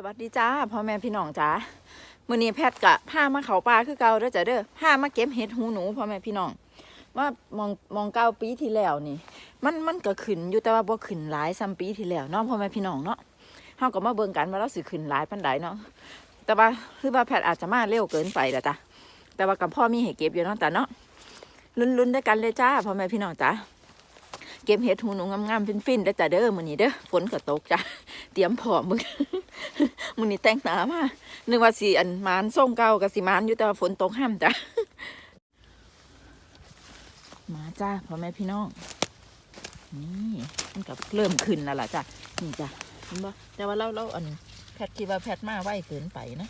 สวัสดีจ้าพ่อแม่พี่น้องจ้ามื้อนี้แพทย์กะพามาเขาป่าคือเก่าเด้อจ้ะเด้อพามาเก็บเห็ดหูหนูพ่อแม่พี่น้องว่ามองมองเก้าปีที่แล้วนี่ มันมันก็ขึ้นอยู่แต่ว่าบ่ขึ้นหลายซ้ำปีที่แล้วเนาะพ่อแม่พี่น้องเนาะเฮาก็มาเบิ่งกันว่าเราสิขึ้นหลายปานใดเนาะแต่ว่าคือว่าแพทย์อาจจะมาเร็วเกินไปละจ้ะแต่ว่ากับพ่อมีให้เก็บอยู่เนาะแต่เนาะลุ้นๆด้วยกันเลยจ้าพ่อแม่พี่น้องจ้า เก็บเห็ดหูหนูงามๆฟินๆเด้อจ้ะเด้อมื้อนี้เด้อฝนก็ตกจ้ะเตรียมพร้อมมึงมื้อนี้แต่งหน้ามานึกว่าสิอันมานส่งเก่ากับสิมานอยู่แต่ว่าฝนตกห้ามจ้ะมาจ้าพ่อแม่พี่น้องนี่มันกับเริ่มขึ้นแล้วล่ะจ้ะนี่จ้ะเห็นบ่แต่ว่าเราเราอันแพทคิดว่าแพทมาไวเกินไปนะ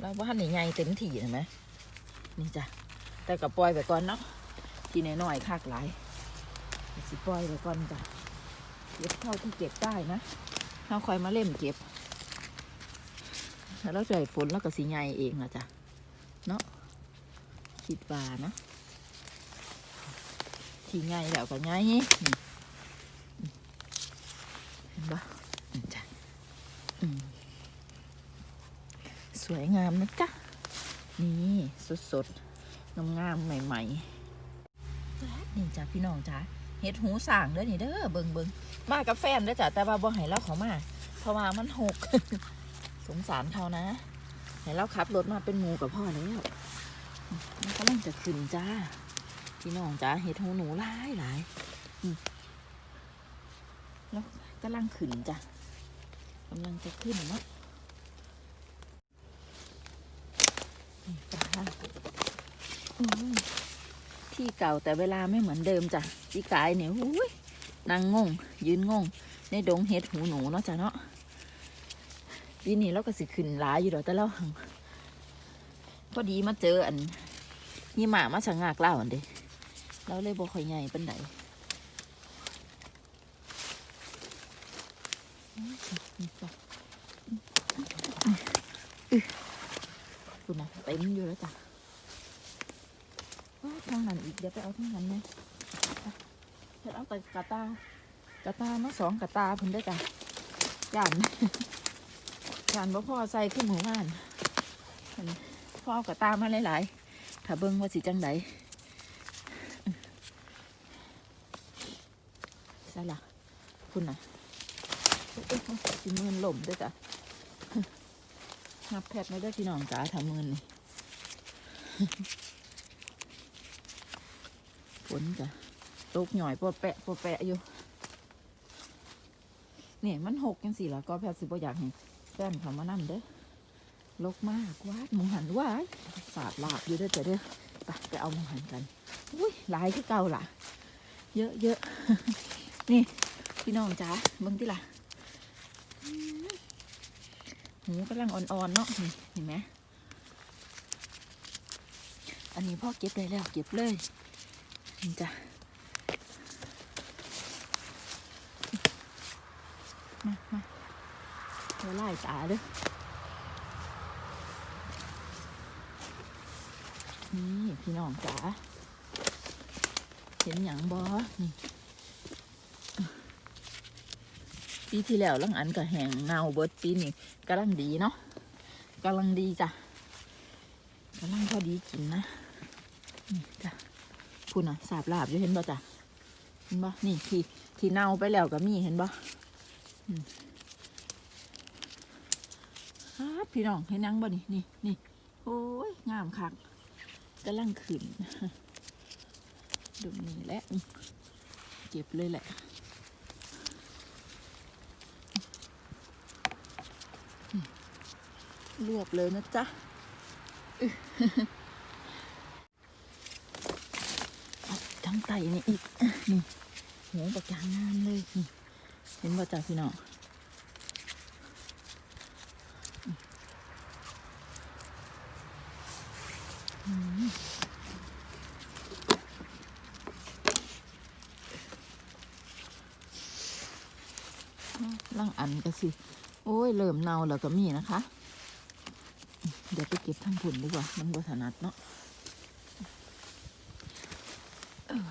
เราว่าหนใหญ่เต็มที่เห็นไหมนี่จ้ะแต่กับปล่อยไปก่อนเนาะทีน้อยๆคากหลาย สิปล่อยไปก่อนจ้ะเก็บเท่าที่เก็บได้นะเราคอยมาเล่มเก็บแล้วเราจะให้ฝนแล้วก็สีใหญ่เองล่ะจ้ะเนาะคิดว่านะที่ไงแล้วก็ไงนี่เห็นปะจ้ะสวยงามนะจ๊ะนี่สดๆงามๆใหม่ๆนี่จ้ะพี่น้องจ้ะ เห็ดหูสั่งเด้อนี่เด้อเบิงเบิงมากับแฟนเด้อจ้ะแต่ว่าบ่ให้เราเขามาเพราะว่ามันหก สงสารเขานะให้เราขับรถมาเป็นหมูกับพ่อแล้วมันกำลังจะขึ้นจ้าพี่น้องจ้าเห็ดหูหนูหลายหลายแล้วกำลังขึ้นจ้ะกำลังจะขึ้นเนาะที่เก่าแต่เวลาไม่เหมือนเดิมจ้ะ จีกายเนี่ยหูยนางงง ยืนงง ในดงเห็ดหูหนูเนาะจ้ะเนาะปีนี้เราก็สิขึ้นหลายอยู่ดอกแต่เราพอดีมาเจออันนี่หมามาชะงากเล่าอันเด้เราเลยบ่ค่อยใหญ่เปานใดคุณนะเต็มอยู่แล้วจ้ะว้าวทางนั้นอีกเดี๋ยวไปเอาทางนั้นไห เดี๋ยวเอาไปกาตากาตามาสองกาตาเพิ่นได้จ้ะจานจานบ่พ่อใส่ขึ้นหมู่บ้านพ่อเอากาตามาหลายๆถ้าเบิ่งว่าสิจังไดใช่ละคุณน่ะสิมือนหล่มด้วยจ้ะนับแพทย์ไม่ได้พี่น้องจ๋าทำมือนนี่ นจ้ะตกหน่อยปวดแปะปวดแปะอยู่เนี่ยมันหกยังสี่ละก็แพทย์สิบ่อยากให้แฟนเขามานั่เด้อลกมากวาดหมูหันวาสาดลาบอยู่เด้อจ้ะเด้อไปไปเอาหมูหันกันอุ้ยหลายคือเก่าล่ะ เยอะเยอะนี่พี่น้องจ๋าเบิ่งที่ล่ะอืมหูกำลังอ่อนๆเนาะเห็นไหมอันนี้พ่อเก็บได้แล้วเก็บเลย จ้ะมามาเดี๋ยวไล่ตาเด้อนี่พี่น้องจ๋าเห็นอย่างบอนี่ปีที่แล้วลังอันก็แห้งเน่าเบิดปีนี้กำลังดีเนาะกำลังดีจ้ะกำลังพอดีกินนะนี่จ้ะ พูดนะสาบลาบอยู่เห็นบ่จ้ะเห็นบ่นี่ที่ที่เน่าไปแล้วก็มีเห็นบ่อืมครับพี่น้องเห็นยังบ่นี่นี่นี่โอ้ยงามคักกำลังขึ้นดูนี่แหละเก็บเลยแหละรวบเลยนะจ๊ะอื้อเอางไตนี่อีกนี่หัวปากกางามเลยนี่เห็นบ่จ้ะพี่น้องล่างอันก็สิ โอ้ย เริ่มเน่าแล้วก็มีนะคะ เดี๋ยวไปเก็บทางผุนดีกว่า มันบัถนัดเนาะเออ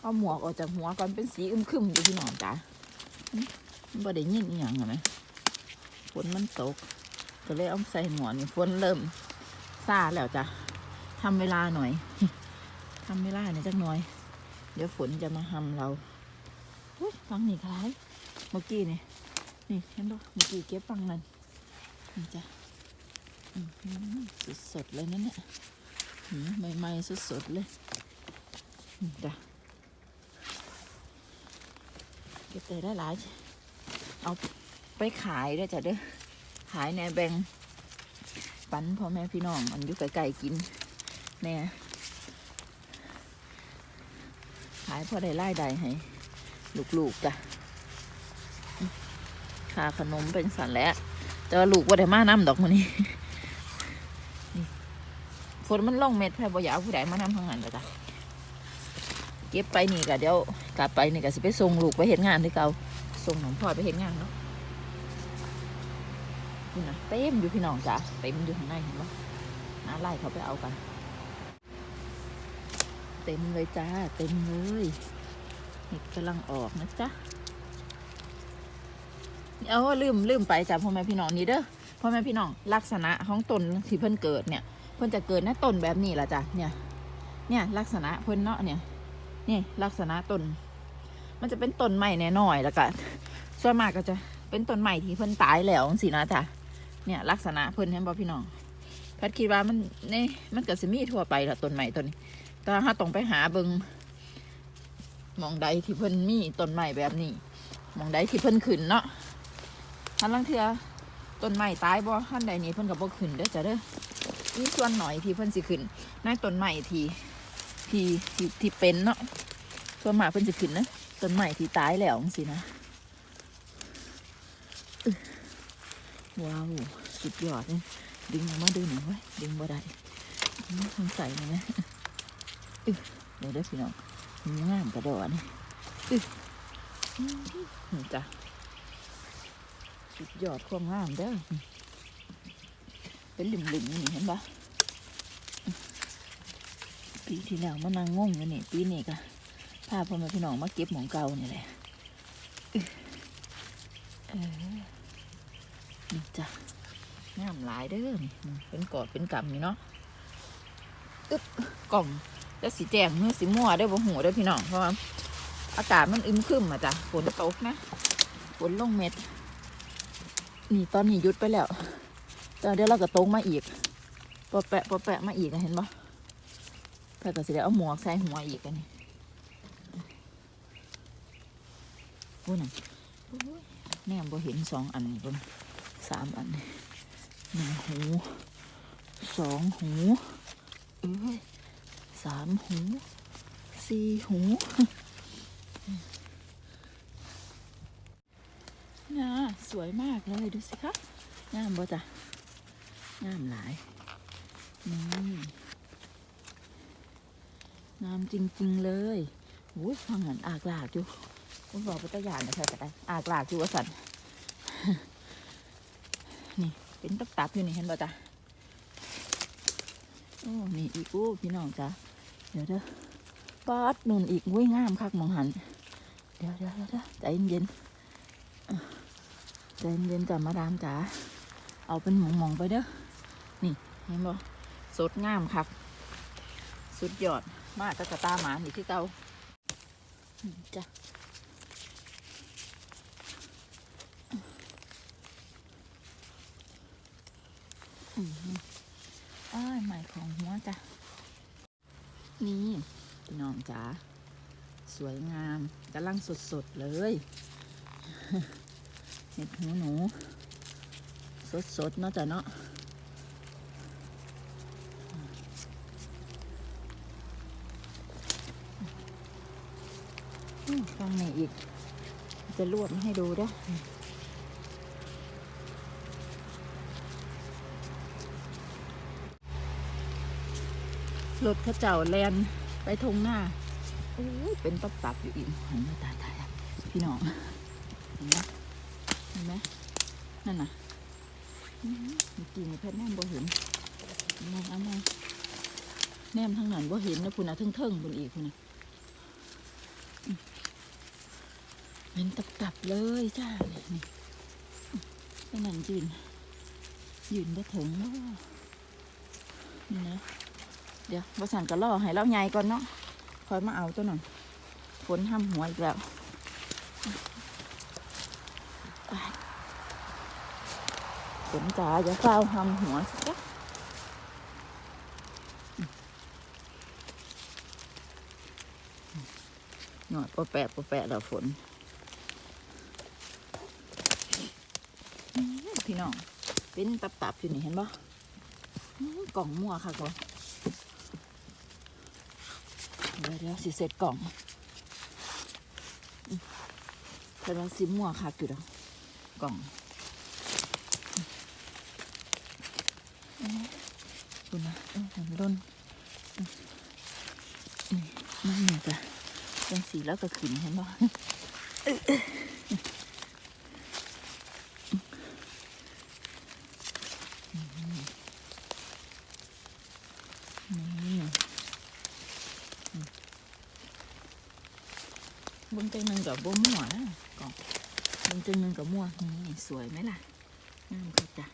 เอาหมวกออกจากหัวก่อนเป็นสีอึมครึมอยู่พี่น้องจ้ะมันบ่ได้ยินอีหยังเหรอไหมฝนมันตก ก็เลยเอาใส่หมวกนี่ฝนเริ่มซาแล้วจ้ะทำเวลาหน่อยทำเวลาหน่อยจักหน่อย เดี๋ยวฝนจะมาหำเราอุ๊ยฟังนี่คล้ายเมื่อกี้นี่นี่เห็นปะเมื่อกี้เก็บฟังนั่นนี่จ้ะสดๆเลยนั่นเนี่ยหืมใหม่ๆสดๆเลยนี่จ้ะ เก็บได้หลาย เอาไปขายด้วยจ้ะเด้อ ขายแหน่แบ่งปันพ่อแม่พี่น้องมันอยู่ไกลๆกินแหน่ขายพอได้ไล่ได้ให้ ลูกๆจ้ะค่าขนมเป็นสันแล้วแต่ว่าลูกว่าได้มาน้ำดอกมันนี่ฝนมันล่องเม็ดแพ่บ่อยากผู้ใดมาน้ำทางนั้นก็จ้ะเก็บไปนี่ก็เดี๋ยว กลับไปนี่ก็สิไปส่งลูกไปเห็นงานที่เก่าส่งหนองพ่อไปเห็นงานเนาะนี่นะเต็มอยู่พี่น้องจ้ะเต็มอยู่ข้างในเห็นปะน้าไล่เขาไปเอากัน เต็มเลยจ้าเต็มเลยเห็ดกำลังออกนะจ๊ะเอาลืมลืมไปจ้ะพ่อแม่พี่น้องนี่เด้อพ่อแม่พี่น้องลักษณะของต้นที่เพิ่นเกิดเนี่ย เพิ่นจะเกิดในต้นแบบนี้ละจ้ะเนี่ย เนี่ยลักษณะเพิ่นเนาะเนี่ยนี่ลักษณะต้น มันจะเป็นต้นใหม่แน่หน่อยแล้วก็ส่วนมากก็จะเป็นต้นใหม่ที่เพิ่นตายแล้วสินะจ้ะเนี่ยลักษณะเพิ่นเห็นบ่พี่น้องแพทย์คิดว่ามันนี่มันก็สิมีทั่วไปละต้นไม้ต้นนี้แต่ถ้าต้องไปหาเบิงมองใดที่เพิ่นมีต้นไม้แบบนี้มองใดที่เพิ่นขึ้นเนาะทันลังเทือต้นไม้ตายบ่ทันใดนี้เพิ่นก็บ่ขึ้นเด้อจ้ะเด้อมีส่วนหน่อยที่เพิ่นสิขึ้นในต้นไม้ที่ที่ที่ที่เป็นเนาะส่วนมากเพิ่นสิขึ้นนะ ต้นไม้ที่ตายแล้วจังซี่นะว้าวสุดยอดเลยดึงออกมาดูหน่อยเว้ดึงบ่ได้อื้อสงสัยเลยนะเดี๋ยวเด้พี่น้องหูงามกระโดดนี่อึ๊ะอื้อนี่จ้ะสุดยอดความงามเด้อเป็นหลิมๆนี่เห็นปะปีที่แล้วมันนางงงอยู่นี่ปีนี้ก็ พาพ่อแม่พี่น้องมาเก็บหมองเก่านี่แหละอึ๊ะเออนี่จ้ะงามหลายเด้อนี่เป็นกอดเป็นกำนี่เนาะอึ๊บกล่องแล้วสีแจงเมื่อสีม่วได้บ่หูได้พี่น้องเพราะว่าอากาศมันอึมครึมอะจ้ะฝนตกนะฝนลงเม็ด นี่ตอนนี้ยุดไปแล้วแต่เดี๋ยวเราก็ตกมาอีกปะแปะปะแปะมาอีกอะเห็นปะแต่ก็สิได้เอาหมวกใส่หัวอีกอันนี้ โอ้ยน่ะโอ้ยแนมบ่เห็นสองอันนี่เบิ่งสามอันหนึ่งหูสองหูเอ้ยสามหูสี่หูน่าสวยมากเลยดูสิคะงามบ่จ้ะงามหลายนี่งามจริง ๆ เลยโอ้ยฟังหันอากลากอยู่ คุณบอกเป็นตะยานนะครก็ได้อากลากอยู่ว่าสันนี่เป็นตับตับๆอยู่นี่เห็นป่ะจ๊ะโอ้นี่อีกโอ้พี่น้องจ้ะเดี๋ยวเด้อปาดนุ่นอีกวุ้ยงามคักมองหันเดี๋ยวเดี๋ยวเดี๋ยวเยวใจเย็นใจเย็นจ้ะมาดามจ๋าเอาเป็นหมองๆไปเด้อนี่เห็นบ่สดงามคักสุดยอดมากตะกะตาหมานี่ที่เก่าจ้ะ อ้ายใหม่ของหัวจ้ะ นี่พี่น้องจ๋า สวยงามกำลังสดๆ เลยเห็ดหูหนู สดๆ เนาะจ้ะเนาะอืมฟังนี่อีก จะรวบมาให้ดูด้อ รถข้าเจ้าแลนไปทงหน้าโอ้ยเป็นตับตับๆอยู่อีกหันมาตาตายพี่น้องเห็นไหมเห็นไหมนั่นน่ะเมื่อกี้นี่แพทย์แนมบ่เห็นมองเอามาแนมทางนั้นบ่เห็นนะพุ่นน่ะเทิงๆบนอีกพุ่นน่ะเป็นตับๆเลยจ้านี่นี่ไปนั่นยืนยืนบ่ถึงเนาะนี่นะ เดี๋ยวบสันก็ล่อให้เราใหญ่ก่อนเนาะคอยมาเอาตัวหน่อยฝนห้ำหัวอีกแล้วฝนจ๋าจะเฝ้าห้ำหัวสิจ๊ะหน่อยปะแปะปะแปะแล้วฝน พี่น้อง เป็นตับๆอยู่นี่เห็นปะกล่องมั่วค่ะก่อนเดี๋ยวเดี๋ยวสิเสร็จกล่องเพิ่นว่าสิมั่วค่ะอยู่ดอกกล่องดูนะเหันล้นนี่มันเนี่ยจ้ะเป็นสีแล้วก็ขึ้นเห็นปะ นี่อืม เบนจังหนึ่งกับบ่มั่วนะกล่องเบนจังหนึ่งกับมั่วนี่สวยไหมล่ะงามเขาจ้ะ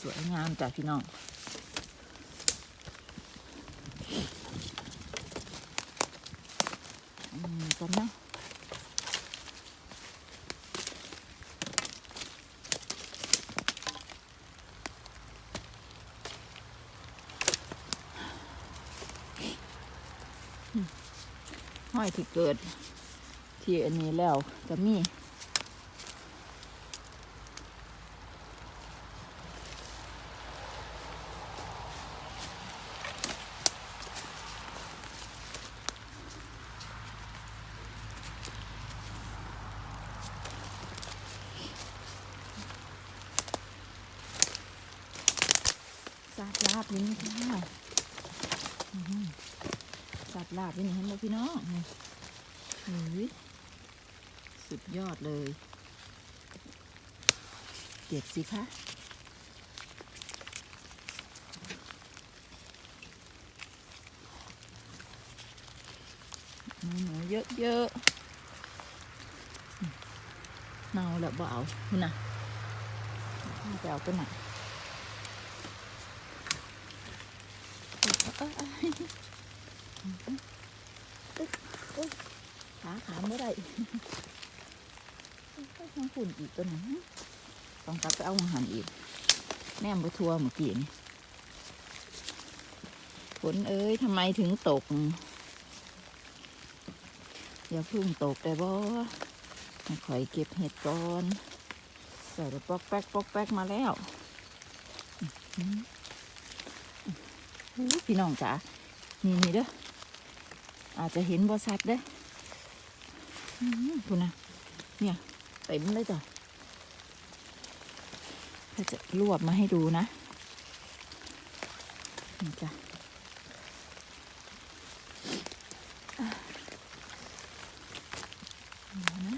สวยงามจ้ะพี่น้องอืมกันเนาะ ห้อย ที่เกิด ที่อันนี้แล้วก็มีซาดลาบอยู่นี่ค่ะอื้อหือซาดลาบอยู่นี่เห็นไหม พี่น้องนี่เฮ้ยสุดยอดเลย เก็บสิคะหนูเยอะเยอะๆเน่าแล้วเบเอาคุณน่ะไปเอาตัวไหนเขาขาไม่ได้ทั้งฝุ่นอีกตัวหนึงต้องกลับไปเอาอาหารอีก แม่มไปทัวร์เมื่อกี้นี่ฝนเอ้ยทำไมถึงตก อย่าพึ่งตกแต่บ่ให้ข่อยเก็บเห็ดก่อนใส่ไปปอกแป๊กปอกแป๊กมาแล้วพี่น้องจ๋านี่นี่เด้อ อาจจะเห็นบ่ชัดเด้ออืมคุณนะ เนี่ยเต็มเลยจ้ะเขาจะรวบมาให้ดูนะนี่จ้ะอะเดี๋ยวนะ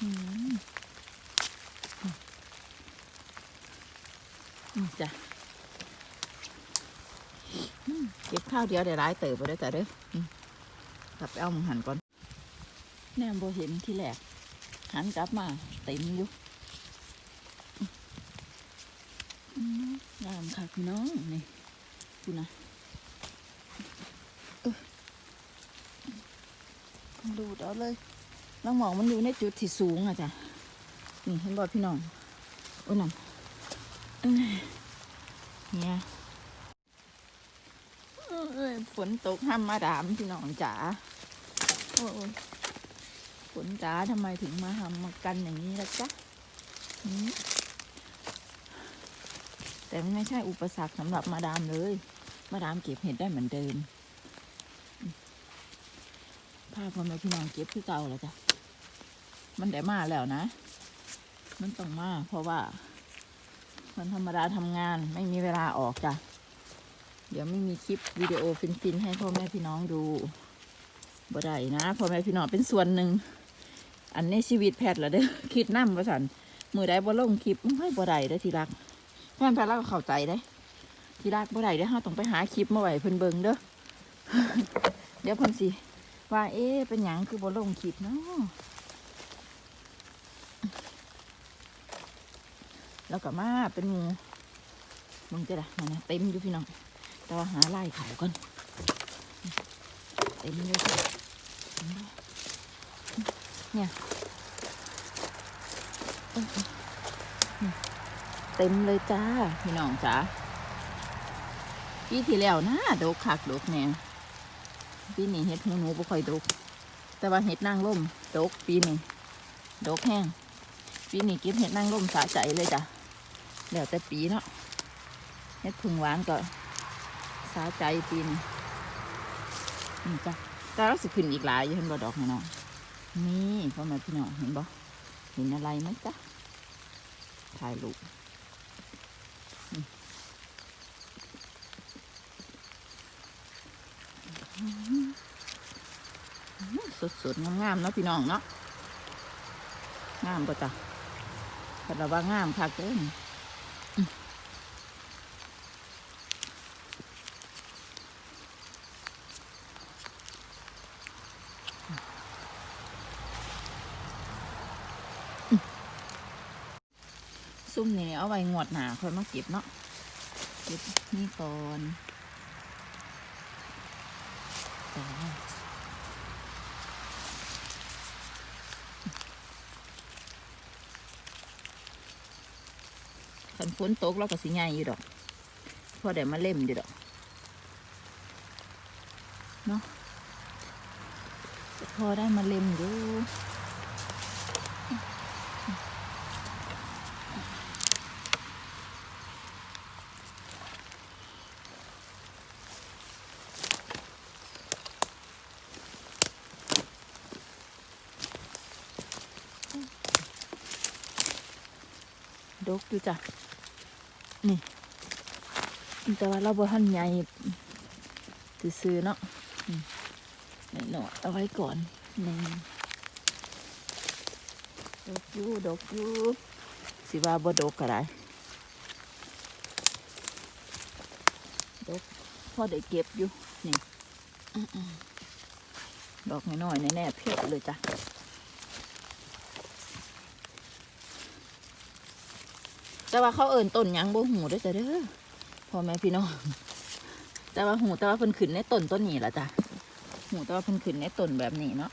อืมอืมจ้ะอืมเก็บ ข้าวเดียวเดี๋ยวร้ายเติบไปด้วยจ้ะเด้อกลับไปเอาหมึงหันก่อน แนมโบเห็นที่แรกหันกลับมาเต็มอยู่อืมงามค่ะพี่น้องนี่ดูนะดูดเอาเลยน้องหมองมันอยู่ในจุดที่สูงอะจ้ะนี่เห็นบ่พี่น้องโอ้ยนั่นเอ้ยเนี่ย เอ้ยฝนตกห้ามมาดามพี่น้องจ๋าโอ้ฝนจ๋าทำไมถึงมาทำมากันอย่างนี้ล่ะจ๊ะแต่มันไม่ใช่อุปสรรคสำหรับมาดามเลย มาดามเก็บเห็ดได้เหมือนเดิมอืมพาพ่อแม่พี่น้องเก็บคือเก่าแล้วจ้ะ มันได้มาแล้วนะ มันต้องมาเพราะว่ามันธรรมดาทำงานไม่มีเวลาออกจ้ะ เดี๋ยวไม่มีคลิปวิดีโอฟินๆให้พ่อแม่พี่น้องดูบ่ได้นะพ่อแม่พี่น้องเป็นส่วนหนึ่ง อันในชีวิตแพทย์ละเด้อคิดนำว่าสันมือใดบ่ลงคลิปไม่บ่ได้เด้อทีรักแม่นแพทย์เราก็เข้าใจได้ทีรากบ่ได้เด้อเฮาต้องไปหาคลิปมาไว้เพิ่นเบิ่งเด้อเดี๋ยวเพิ่นสิว่าเอ๊เป็นหยังคือบ่ลงคลิปเนาะแล้วก็มาเป็นหมูมึงจะได้นั่นนะเต็มอยู่พี่น้อง แต่ว่าหาไล่เขาก่อนเต็มเลยเนี่ยเอ้ยนี่เต็มเลยจ้า พี่น้องจ้าปีที่แล้วนะดกคักดกแนวปีนี้เห็ดหูหนูบ่ค่อยดก แต่ว่าเห็ดนางร่มดกปีนี้ดกแห้งปีนี้ก็บเห็ดนางร่มสะใจเลยจ้ะแล้วแต่ปีเนาะเห็ดพึ่งหวานก็าใจปีนี้นี่จ้ะแต่เราสิขึ้นอีกหลายอยู่เห็นบ่ดอกน้องนี่พ่อแม่พี่น้องเห็นบ่เห็นอะไรไหมจ๊ะถ่ายรูปสดๆงามๆเนาะพี่น้องเนาะงามป่ะจ้ะแต่เราว่างามคักเด้อ ซุ่มนี่เอาไว้งวดหนาค่อยมาเก็บเนาะเก็บนี่ก่อนขันฝนตกเราก็สิใหญ่อยู่ดอกพอได้มาเล่มอยู่ดอกเนาะพอได้มาเล่มอยู่ กอยู่จ้ะ นี่ แต่ว่าเราบ่ทันใหญ่ซื้อๆเนาะอืมหน่อยๆเอาไว้ก่อนนี่ดกอยู่ดกอยู่สิว่าบ่ดกก็ได้ดกพอได้เก็บอยู่ นี่อื้อๆดอกน้อยๆแน่ๆเพียบเลยจ้ะ แต่ว่าเขาเอินต้นยังบ่หูด้วยจ้ะเด้อพ่อแม่พี่น้องแต่ว่าหูแต่ว่าเพิ่นขึ้นในต้นต้นนี้ละจ้ะหูแต่ว่าเพิ่นขึ้นในต้นแบบนี้เนาะ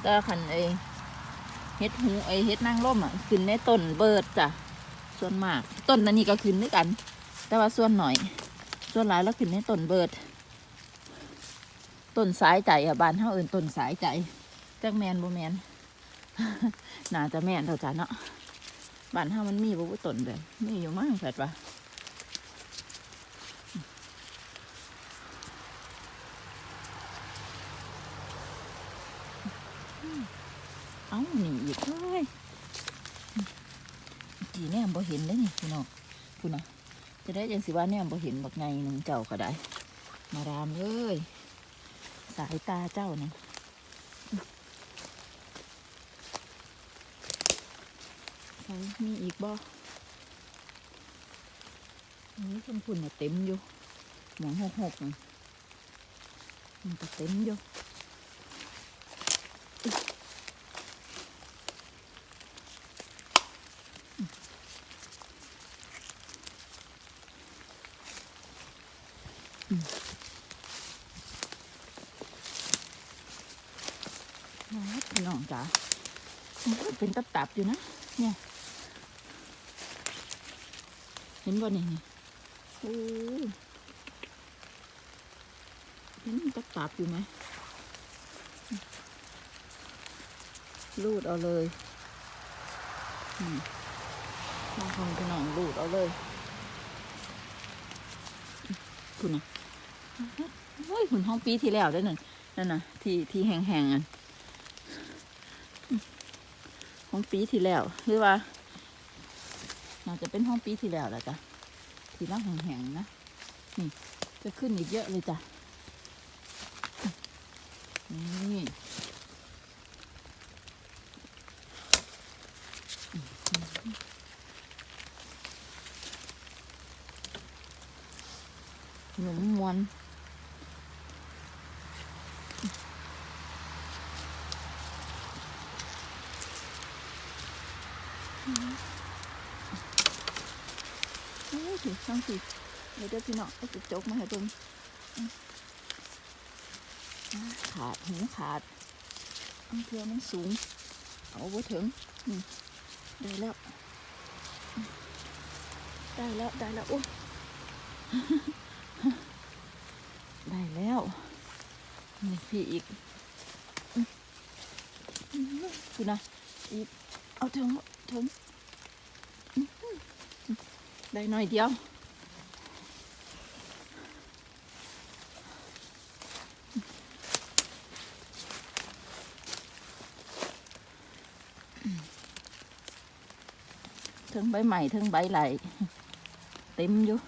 แต่ว่าคันไอเฮ็ดหูไอเฮ็ดนางร่มอะขึ้นในต้นเบิดจ้ะส่วนมาก ต้นนั้นนี่ก็ขึ้นด้วยกัน แต่ว่าส่วนหน่อย ส่วนหลายแล้วขึ้นในต้นเบิดต้นสายใจอะบานเฮาเอิ้นต้นสายใจจักแมนบ่แมน น่าจะแม่นเท่าจ้ะเนาะบ้านเฮามันมีบ่วุต้นเลยมีอยู่มั้งแผดว่าเอ้านี่อีกเฮ้ยกี่แนมบ่เห็นเลยนี่พี่น้องคุณน่ะจะได้จังสิว่าแนมบ่เห็นบักไงหนึ่งเจ้าก็ได้ มารามเลย สายตาเจ้านะ ใช่มีอีกบ่นี่คุณคุณเนี่ยเต็มอยู่หมองหกหกนี่มันก็เต็มอยู่อืมอ๋อพี่น้องจ๋ามันเป็นตับๆอยู่นะเห็นบ่นี่นี่โอ้ยเห็นตับตับๆอยู่ไหมรูดเอาเลยอืมมาของพี่น้องรูดเอาเลยคุณนะโอ้ยหุ่นห้องปีที่แล้วได้หนึ่งนั่นน่ะ ที่ที่แห้งๆอะห้องปีที่แล้วหรือว่า น่าจะเป็นห้องปีที่แล้วแหละจ้ะทีละแห่งๆนะ นี่ จะขึ้นอีกเยอะเลยจ้ะ นี่หนุ่มมวน สิช่างสิเดี๋ยวเดี๋ยวพี่น้องเอาสิจกมาให้เบิ่งขาดหูขาดอันเทือมันสูง เอาไว้ถึงได้แล้ว ได้แล้ว ได้แล้วโอ้ได้แล้วนี่พี่อีกคุณนะอีก เอาถึงถึง ได้หน่อยเดียวถึงใบใหม่ถึงใบไหลเต็มอยู่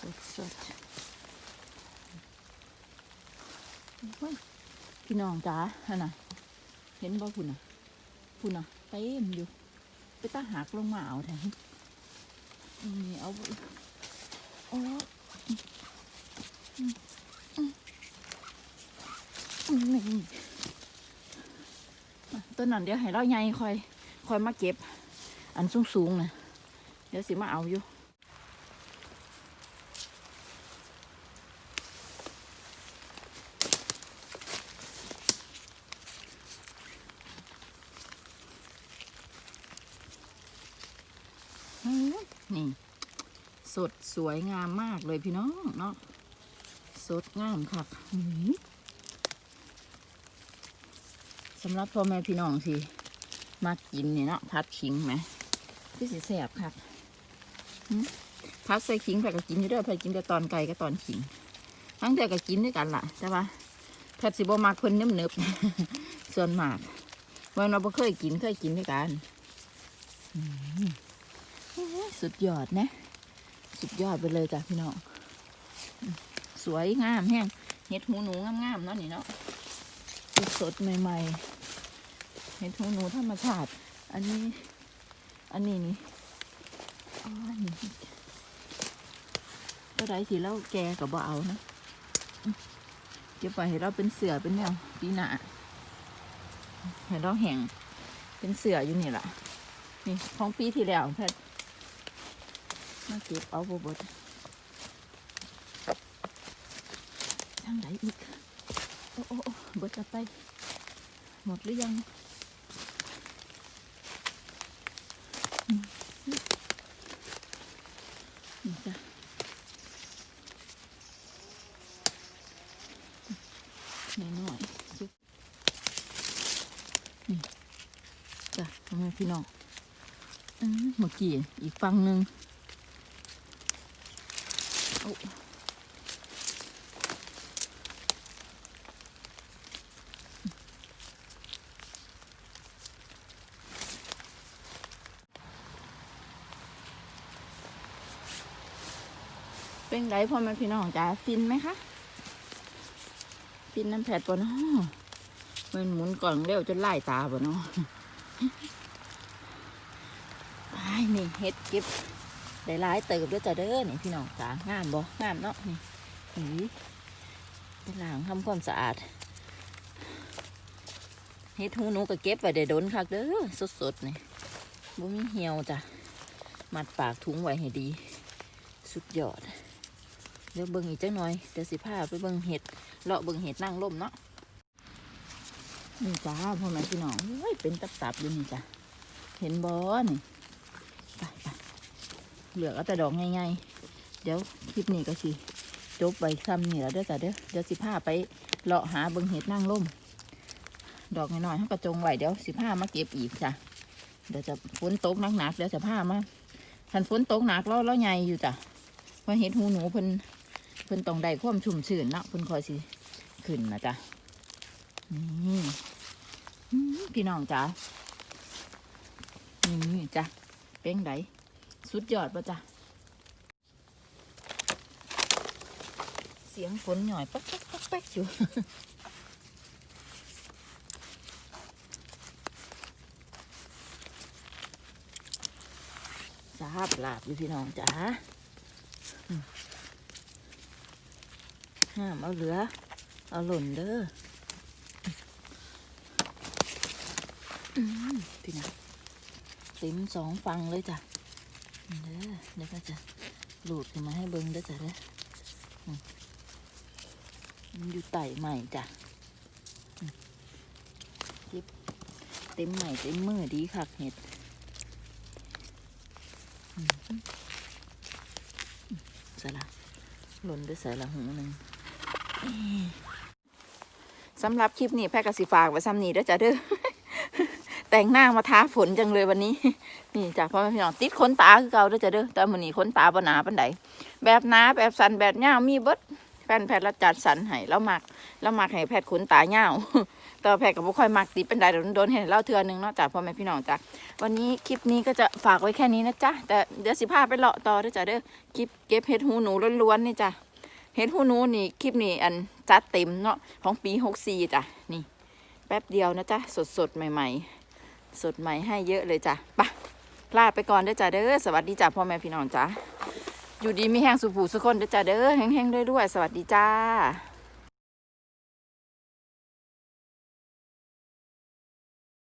สดสดโอ้ย พี่น้องจ๋าฮะน่ะ เห็นบ่คุณน่ะคุณน่ะเต็มอยู่ ไปตาหักลงมาเอาแทนนี่เอาโอ้อืมอืมอืมนี่ต้นนั้นเดี๋ยวให้เราใหญ่คอย คอยมาเก็บ อันสูงๆนะเดี๋ยวสิมาเอาอยู่ อืมนี่ ส ดสวยงามมากเลยพี่น้องเนาะสดงามค่ะสำหรับพ่อแม่พี่น้องสิมากินนี่เนาะพัดขิงไหมพี่สิแสบค่ะพัดใส่ขิงแพรก็กินอยู่ด้อแพรกินแต่ตอนไก่กับตอนขิง ทั้งแต่ก็กินด้วยกันล่ะแต่ว่าแพรสิบมากเพิ่นเนิบเนบส่วนมากวันเราบ่เคยกินเคยกินด้วยกันสุดยอดนะ สุดยอดไปเลยจ้ะพี่น้องสวยงามแห้งเห็ดหูหนูงามๆเนาะนี่เนาะสดใหม่ๆเห็ดหูหนูธรรมชาติ อันนี้ อันนี้นี่อ๋อนี่ก็ได้สิแล้วแกกับบ่เอานะเดี๋ยวไปล่อยให้เราเป็นเสือเป็นแนวปีหนาให้เราแห่งเป็นเสืออยู่นี่แหละนี่ของปีที่แล้วแพทย์ มาเก็บเอาบเบดทางไหนอีกโอ้โอ้โอ้เบิดจะไป หมดหรือยังนี่จ้ะหน่อยหน่อยนี่จ้ะพ่อแม่พี่น้องอืมเมื่อกี้อีกฝั่งหนึ่ง ไรพ่อแม่พี่น้องจ๋าฟินไหมคะ ฟินน้ำแผดปะเนาะมันหมุนก่อนเร็วจนไล่ตาปเนาะไอ้นี่เฮ็ดเก็บได้หลายเติบด้วยจ้ะเด้อนี่พี่น้องจ๋างามบ่งามเนาะนี่อีเป็นหลังทำความสะอาดเฮ็ดหูหนูก็เก็บไว้ได้โดนคักเด้อสดๆนี่บ่มีเหี่ยวจ้ะมัดปากถุงไว้ให้ดี สุดยอด เดี๋ยวเบิ่งอีกจังหน่อย เดี๋ยวสิพาไปเบิ่งเห็ด เลาะเบิ่งเห็ดนั่งล่มเนาะ นี่จ้าพ่อแม่พี่น้องเฮ้ยเป็นตับๆอยู่นี่จ้ะ เห็นบ่นี่ไปไปเหลือกเอาแต่ดอกง่ายๆ เดี๋ยวคลิปนี้ก็สิจบไว้ซ้ำนี่แล้วเด้อจ้ะเด้อ เดี๋ยวสิพาไปเลาะหาเบิ่งเห็ดนั่งล่ม ดอกน้อยๆเขากระจงไหวเดี๋ยวสิพามาเก็บอีกจ้ะ เดี๋ยวจะฝนตกหนักๆเดี๋ยวจะพามาทันฝนตกหนักแล้วแล้วใหญ่อยู่จ้ะเพราะเห็ดหูหนูเพิ่น พิ่นต้องได้ความชุ่มชื้นเนาะเพิ่นคอยสิขึ้นนะจ้ะนี่พี่น้องจ๋านี่จ้ะเป็นไดสุดยอดป่ะจ้ะเสียงฝนหน่อยป๊กป๊กป๊กป๊กอยู่สาบลาบอยู่พี่น้องจ๋า ห้ามเอาเหลือ เอาหล่นเด้อพี่น้องเต็มสองฟังเลยจ้ะเด้อเดี๋ยวก็จะหลุดขึ้นมาให้เบิ้งเด้จ้ะเด้ออืมมันอยู่ไต่ใหม่จ้ะเก็บเต็มใหม่เต็มมือดีคักเห็ดใส่ละหล่นด้วยใส่ละหูหนึ่ง สำหรับคลิปนี้แพทย์กสิฝากไว้ซ้ำนี้เด้อจ้ะเด้อแต่งหน้ามาท้าฝนจังเลยวันนี้ นี่จ้ะพ่อแม่พี่น้องติดขนตาคือเก่าเด้อจ้ะเด้อแต่มื้อนี้ขนตาบ่หนาปานใดแบบหนาแบบสันแบบยาวมีเบิดแฟนแพทย์ละจัดสรรให้แล้วมักแล้วมักให้แพทย์ขนตายาวแต่ว่าแพทย์ก็บ่ค่อยมักติดปานใดเดี๋ยวโดนเห็นเล่าเทื่อนึงเนาะจ้ะพ่อแม่พี่น้องจ้ะวันนี้คลิปนี้ก็จะฝากไว้แค่นี้นะจ๊ะแต่เดี๋ยวสิพาไปเลาะต่อเด้วยจ้ะเด้อคลิปเก็บเห็ดหูหนูล้วนๆนี่จ้ะ เห็ดหูนูนี่คลิปนี้อันจัดเต็มเนาะของปีหกสี่จ้ะนี่แป๊บเดียวนะจ๊ะสดสดใหม่ ๆ สดใหม่ให้เยอะเลยจ้ะไปะลาไปก่อนเด้อจ้ะเด้อสวัสดีจ้ะพ่อแม่พี่น้องจ้ะอยู่ดีมีแห้งสุผูสุคนเด้อจ้ะเด้อแห้งๆด้วยๆสวัสดีจ้า